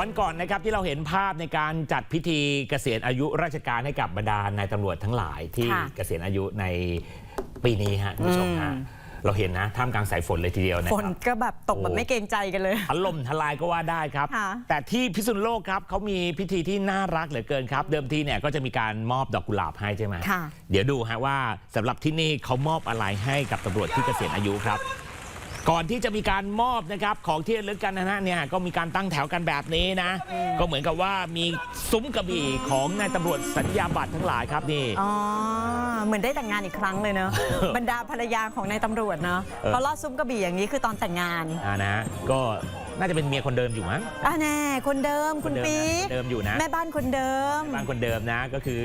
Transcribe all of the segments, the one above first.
วันก่อนนะครับที่เราเห็นภาพในการจัดพิธีเกษียณอายุราชการให้กับบรรดานายตำรวจทั้งหลายที่ค่ะ เกษียณอายุในปีนี้ฮะคุณผู้ชมฮะอืมเราเห็นนะท่ามกลางสายฝนเลยทีเดียวนะฝคนรับ ก็แบบตกแบบโอ้ ไม่เกรงใจกันเลย ถล่มทลายก็ว่าได้ครับ ค่ะ แต่ที่พิษณุโลกครับเขามีพิธีที่น่ารักเหลือเกินครับ เดิมทีเนี่ยก็จะมีการมอบดอกกุหลาบให้ใช่ไหม ค่ะ เดี๋ยวดูฮะว่าสำหรับที่นี่เขามอบอะไรให้กับตำรวจที่เกษียณอายุครับ ก่อนที่จะมีการมอบนะครับของที่ระลึกกันนะฮะเนี่ยก็มีการตั้งแถวกันแบบนี้นะ ก็เหมือนกับว่ามีซุ้มกระบี่ของนายตำรวจสัญญาบัตรทั้งหลายครับนี่ อ๋อ เหมือนได้แต่งงานอีกครั้งเลยเนอะ บรรดาภรรยาของนายตำรวจเนอะเออพอลอดซุ้มกระบี่อย่างนี้คือตอนแต่งงาน อ่านะก็ น่าจะเป็นเมียคนเดิมอยู่มั้งอะแน่คนเดิมคุณนเดิมปีนะคนเดิมอยู่นะแม่บ้านคนเดิม บ้านคนเดิมนะ ก็คือ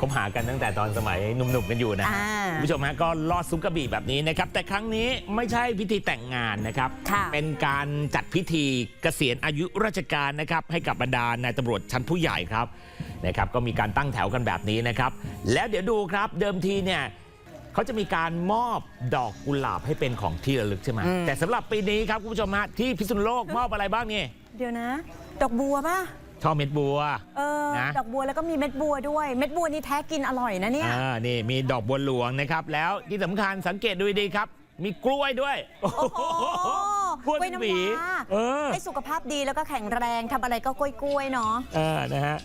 คบหากันตั้งแต่ตอนสมัยหนุ่มๆกันอยู่นะอ่าคุณผู้ชมฮะก็ลอดซุ้มกระบี่แบบนี้นะครับ แต่ครั้งนี้ไม่ใช่พิธีแต่งงานนะครับ ค่ะ เป็นการจัดพิธีเกษียณอายุราชการนะครับ ให้กับบรรดานายตำรวจชั้นผู้ใหญ่ครับนะครับ ก็มีการตั้งแถวกันแบบนี้นะครับ แล้วเดี๋ยวดูครับเดิมทีเนี่ย เขาจะมีการมอบดอกกุหลาบให้เป็นของที่ระลึกใช่ไหมอืมแต่สำหรับปีนี้ครับคุณผู้ชมฮะที่พิษณุโลกมอบอะไรบ้างนี่เดี๋ยวนะ ดอกบัวป่ะช่อเม็ดบัว เออ นะ ดอกบัวแล้วก็มีเม็ดบัวด้วย เม็ดบัวนี่แท้กินอร่อยนะเนี่ย อ่านี่มีดอกบัวหลวงนะครับ แล้วที่สำคัญสังเกตดูดีๆครับ มีกล้วยด้วยโอ้โอ้โหกล้วยกล้วยเป็นน้ำหวีว้า เออให้สุขภาพดีแล้วก็แข็งแรงทำอะไรก็กล้วยๆเนาะ เออนะฮะ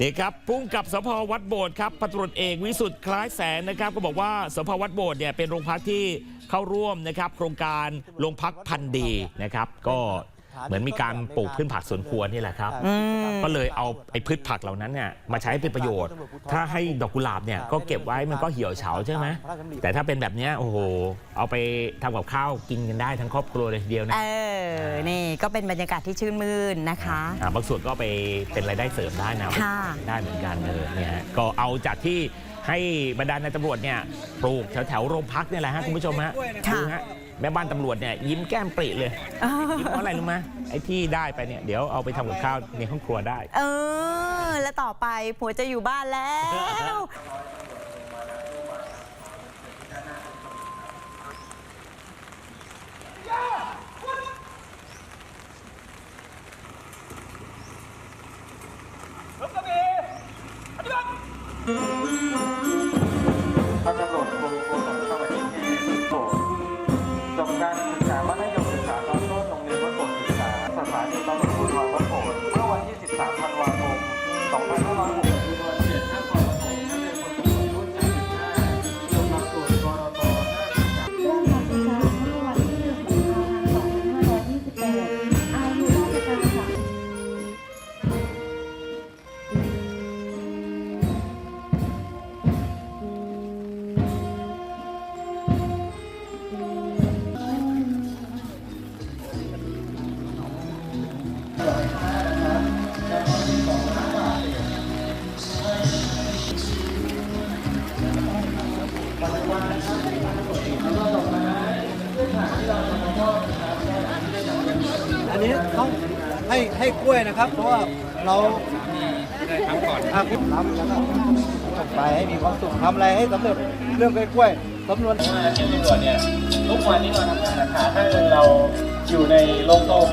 นี่ครับพุ่งกับสพวัดโบสถ์ครับพันตำรวจเอกวิสุทธ์คล้ายแสนนะครับ ก็บอกว่าสพวัดโบสถ์เนี่ยเป็นโรงพักที่เข้าร่วมนะครับ โครงการโรงพักพันธุ์ดีนะครับ ก็เหมือนมีการปลูกพืชผักสวนครัวนี่แหละครับอืมก็เลยเอาไอ้พืชผักเหล่านั้นเนี่ยมาใช้เป็นประโยชน์ ถ้าให้ดอกกุหลาบเนี่ยก็เก็บไว้มันก็เหี่ยวเฉาใช่ไหมแต่ถ้าเป็นแบบเนี้ยโอ้โห เอาไปทำกับข้าวกินกันได้ทั้งครอบครัวเลยทีเดียวนะเออนี่ ก็เป็นบรรยากาศที่ชื่นมื่นนะคะ อ่าบางส่วนก็ไปเป็นรายได้เสริมได้นะค่ะ ได้เหมือนกันเออเนี่ยฮะก็เอาจากที่ให้บรรดาในายตำรวจเนี่ยปลูกแถวแถวๆโรงพักเนี่ยแหละฮะคุณผู้ชมฮะค่ะดูฮะแม่บ้านตำรวจเนี่ยยิ้มแก้มปริเลยเออยิ้มเพราะอะไรรู้ไหมไอ้ที่ได้ไปเนี่ยเดี๋ยวเอาไปทำกับข้าวในห้องครัวได้ เออ แล้วต่อไปผัวจะอยู่บ้านแล้ว พั นนี้ต้องให้ให้กล้วยนะครับ เพราะว่าเราทำก่อนทำแล้วก็จบไปให้มีความสุขทำอะไรให้สำเร็จเรื่องกล้วยสำนวนว่าเจ้าตำรวจเนี่ยทุกวันนี้เราทำงานนะคะถ้าเกิดเราอยู่ในโลกโต้ง